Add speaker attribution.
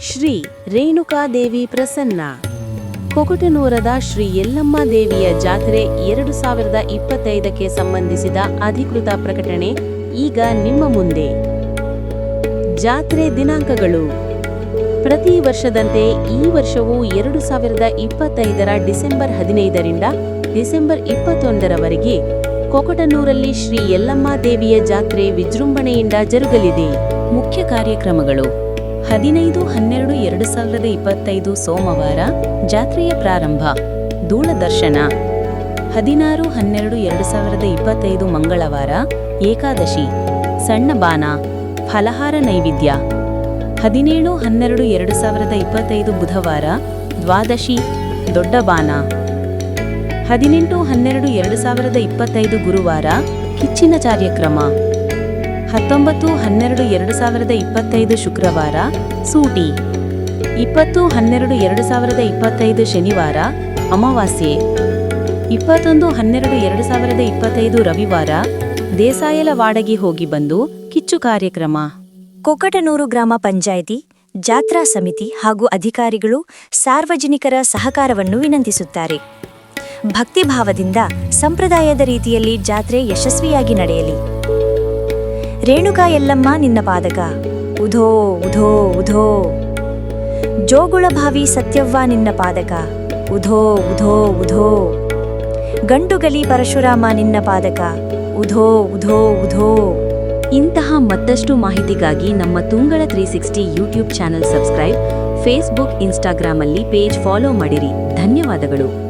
Speaker 1: ಶ್ರೀ ರೇಣುಕಾದೇವಿ ಪ್ರಸನ್ನ. ಕೊಕಟನೂರದ ಶ್ರೀ ಯಲ್ಲಮ್ಮ ದೇವಿಯ ಜಾತ್ರೆ ಎರಡು ಸಾವಿರದ ಇಪ್ಪತ್ತೈದಕ್ಕೆ ಸಂಬಂಧಿಸಿದ ಅಧಿಕೃತ ಪ್ರಕಟಣೆ ಈಗ ನಿಮ್ಮ ಮುಂದೆ. ಜಾತ್ರೆ ದಿನಾಂಕಗಳು. ಪ್ರತಿ ವರ್ಷದಂತೆ ಈ ವರ್ಷವೂ ಎರಡು ಸಾವಿರದ ಇಪ್ಪತ್ತೈದರ ಡಿಸೆಂಬರ್ ಹದಿನೈದರಿಂದ ಡಿಸೆಂಬರ್ ಇಪ್ಪತ್ತೊಂದರವರೆಗೆ ಕೊಕಟನೂರಲ್ಲಿ ಶ್ರೀ ಯಲ್ಲಮ್ಮ ದೇವಿಯ ಜಾತ್ರೆ ವಿಜೃಂಭಣೆಯಿಂದ ಜರುಗಲಿದೆ. ಮುಖ್ಯ ಕಾರ್ಯಕ್ರಮಗಳು. ಹದಿನೈದು, ಹನ್ನೆರಡು, ಎರಡು ಸಾವಿರದ ಇಪ್ಪತ್ತೈದು ಸೋಮವಾರ ಜಾತ್ರೆಯ ಪ್ರಾರಂಭ. ದೂಳದರ್ಶನ ಹದಿನಾರು, ಹನ್ನೆರಡು, ಎರಡು ಸಾವಿರದ ಇಪ್ಪತ್ತೈದು ಮಂಗಳವಾರ ಏಕಾದಶಿ. ಸಣ್ಣ ಬಾನ ಫಲಹಾರ ನೈವೇದ್ಯ. ಹದಿನೇಳು, ಹನ್ನೆರಡು, ಎರಡು ಸಾವಿರದ ಇಪ್ಪತ್ತೈದು ಬುಧವಾರ ದ್ವಾದಶಿ. ದೊಡ್ಡ ಬಾನ ಹದಿನೆಂಟು, ಹನ್ನೆರಡು, ಎರಡು ಸಾವಿರದ ಇಪ್ಪತ್ತೈದು ಗುರುವಾರ ಕಿಚ್ಚಿನ ಕಾರ್ಯಕ್ರಮ. ಹತ್ತೊಂಬತ್ತು, ಹನ್ನೆರಡು, ಎರಡು ಸಾವಿರದ ಇಪ್ಪತ್ತೈದು ಶುಕ್ರವಾರ, ಸೂಟಿ. ಇಪ್ಪತ್ತು, ಹನ್ನೆರಡು, ಎರಡು ಸಾವಿರದ ಇಪ್ಪತ್ತೈದು ಶನಿವಾರ, ಅಮಾವಾಸ್ಯೆ. ಇಪ್ಪತ್ತೊಂದು, ಹನ್ನೆರಡು, ಎರಡು ಸಾವಿರದ ಇಪ್ಪತ್ತೈದು ರವಿವಾರ ದೇಸಾಯಲ ವಾಡಗಿ ಹೋಗಿ ಬಂದು ಕಿಚ್ಚು ಕಾರ್ಯಕ್ರಮ.
Speaker 2: ಕೊಕಟನೂರು ಗ್ರಾಮ ಪಂಚಾಯಿತಿ, ಜಾತ್ರಾ ಸಮಿತಿ ಹಾಗೂ ಅಧಿಕಾರಿಗಳು ಸಾರ್ವಜನಿಕರ ಸಹಕಾರವನ್ನು ವಿನಂತಿಸುತ್ತಾರೆ. ಭಕ್ತಿಭಾವದಿಂದ ಸಂಪ್ರದಾಯದ ರೀತಿಯಲ್ಲಿ ಜಾತ್ರೆ ಯಶಸ್ವಿಯಾಗಿ ನಡೆಯಲಿ. ರೇಣುಕಾ ಎಲ್ಲಮ್ಮ ನಿನ್ನ ಪಾದಕ. ಉಧೋ ಉಧೋ ಉಧೋ. ಜೋಗುಳಭಾವಿ ಸತ್ಯವ್ವ ನಿನ್ನ ಪಾದಕ. ಉಧೋ ಉಧೋ ಉಧೋ. ಗಂಡುಗಲಿ ಪರಶುರಾಮ ನಿನ್ನ ಪಾದಕ. ಉಧೋ ಉಧೋ ಉಧೋ.
Speaker 1: ಇಂತಹ ಮತ್ತಷ್ಟು ಮಾಹಿತಿಗಾಗಿ ನಮ್ಮ Tungala three sixty YouTube channel subscribe, Facebook, ಇನ್ಸ್ಟಾಗ್ರಾಮಲ್ಲಿ ಪೇಜ್ ಫಾಲೋ ಮಾಡಿರಿ. ಧನ್ಯವಾದಗಳು.